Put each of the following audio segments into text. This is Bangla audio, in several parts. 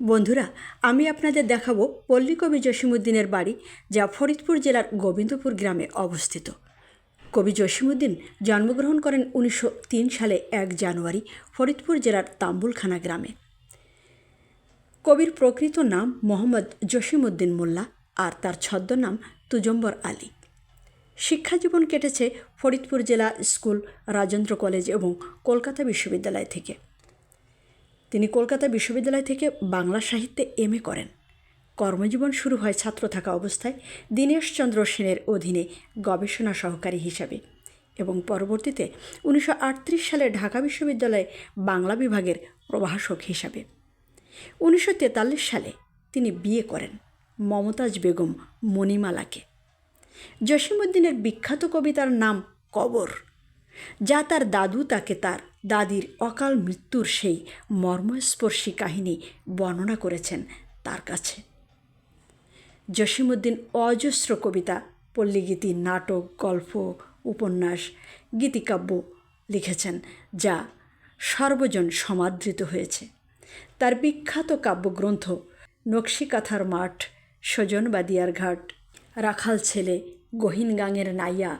বন্ধুরা, আমি আপনাদের দেখাবো পল্লীকবি জসিমুদ্দিনের বাড়ি, যা ফরিদপুর জেলার গোবিন্দপুর গ্রামে অবস্থিত। কবি জসিমুদ্দিন জন্মগ্রহণ করেন উনিশশো তিন সালে এক জানুয়ারি, ফরিদপুর জেলার তাম্বুলখানা গ্রামে। কবির প্রকৃত নাম মোহাম্মদ জসিমউদ্দিন মোল্লা, আর তার ছদ্মনাম তুজম্বর আলী। শিক্ষাজীবন কেটেছে ফরিদপুর জেলা স্কুল, রাজেন্দ্র কলেজ এবং কলকাতা বিশ্ববিদ্যালয় থেকে। তিনি কলকাতা বিশ্ববিদ্যালয় থেকে বাংলা সাহিত্যে এম করেন। কর্মজীবন শুরু হয় ছাত্র থাকা অবস্থায় দীনেশচন্দ্র সেনের অধীনে গবেষণা সহকারী হিসাবে এবং পরবর্তীতে উনিশশো আটত্রিশ সালে ঢাকা বিশ্ববিদ্যালয়ে বাংলা বিভাগের প্রভাষক হিসাবে। উনিশশো তেতাল্লিশ সালে তিনি বিয়ে করেন মমতাজ বেগম মণিমালাকে। জসিমউদ্দিনের বিখ্যাত কবিতার নাম কবর, যা তার দাদু তাকে তার দাদির অকাল মৃত্যুর সেই মর্মস্পর্শী কাহিনী বর্ণনা করেছেন তার কাছে। জসিমউদ্দিন অজস্র কবিতা, পল্লীগীতি, নাটক, গল্প, উপন্যাস, গীতিকাব্য লিখেছেন, যা সর্বজন সমাদৃত হয়েছে। তার বিখ্যাত কাব্যগ্রন্থ নকশিকাথার মাঠ সজনবাদিয়ার ঘাট, রাখাল ছেলে গহিনগাঙের নাইয়া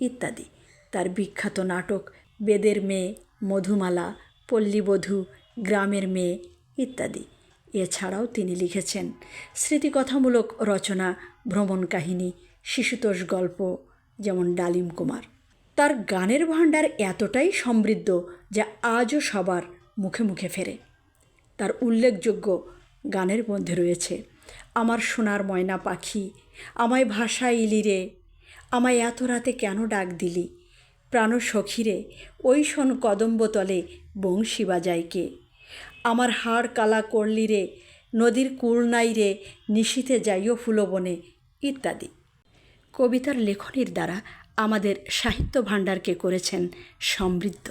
ইত্যাদি। তার বিখ্যাত নাটক বেদের মেয়ে মধুমালা, পল্লীবধূ, গ্রামের মেয়ে ইত্যাদি। এছাড়াও তিনি লিখেছেন স্মৃতিকথামূলক রচনা, ভ্রমণ কাহিনী, শিশুতোষ গল্প, যেমন ডালিম কুমার। তার গানের ভাণ্ডার এতটাই সমৃদ্ধ যা আজও সবার মুখে মুখে ফেরে। তার উল্লেখযোগ্য গানের মধ্যে রয়েছে, আমার সোনার ময়না পাখি, আমায় ভাষা ইলি রে আমায় এত রাতে কেন ডাক দিলি? প্রাণ সখীরে, ওই শোন কদম্বতলে বংশী বাজায় কে আমার হাড় কালা করলি রে নদীর কুল নাই রে নিশীতে যাইও ফুলবনে ইত্যাদি। কবিতার লেখনীর দ্বারা আমাদের সাহিত্য ভাণ্ডারকে করেছেন সমৃদ্ধ।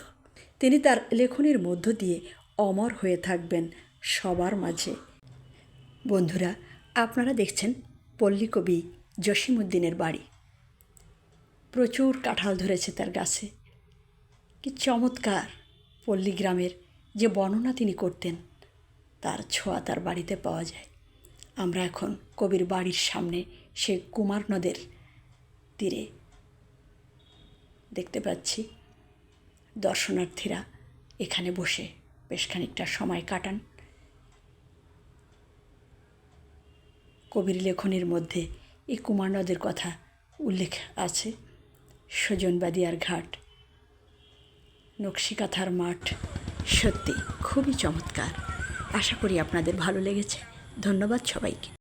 তিনি তার লেখনীর মধ্য দিয়ে অমর হয়ে থাকবেন সবার মাঝে। বন্ধুরা, আপনারা দেখছেন পল্লীকবি জসিমউদ্দিনের বাড়ি। প্রচুর কাঁঠাল ধরেছে তার গাছে। কি চমৎকার পল্লী গ্রামের যে বর্ণনা তিনি করতেন, তার ছোঁয়া তার বাড়িতে পাওয়া যায়। আমরা এখন কবির বাড়ির সামনে সে কুমার নদের তীরে দেখতে পাচ্ছি। দর্শনার্থীরা এখানে বসে বেশ খানিকটা সময় কাটান। কবির লেখনীর মধ্যে এই কুমার নদের কথা উল্লেখ আছে। সজনবাদিয়ার ঘাট। নকশিকাথার মাঠ সত্যি খুবই চমৎকার। আশা করি আপনাদের ভালো লেগেছে। ধন্যবাদ সবাইকে।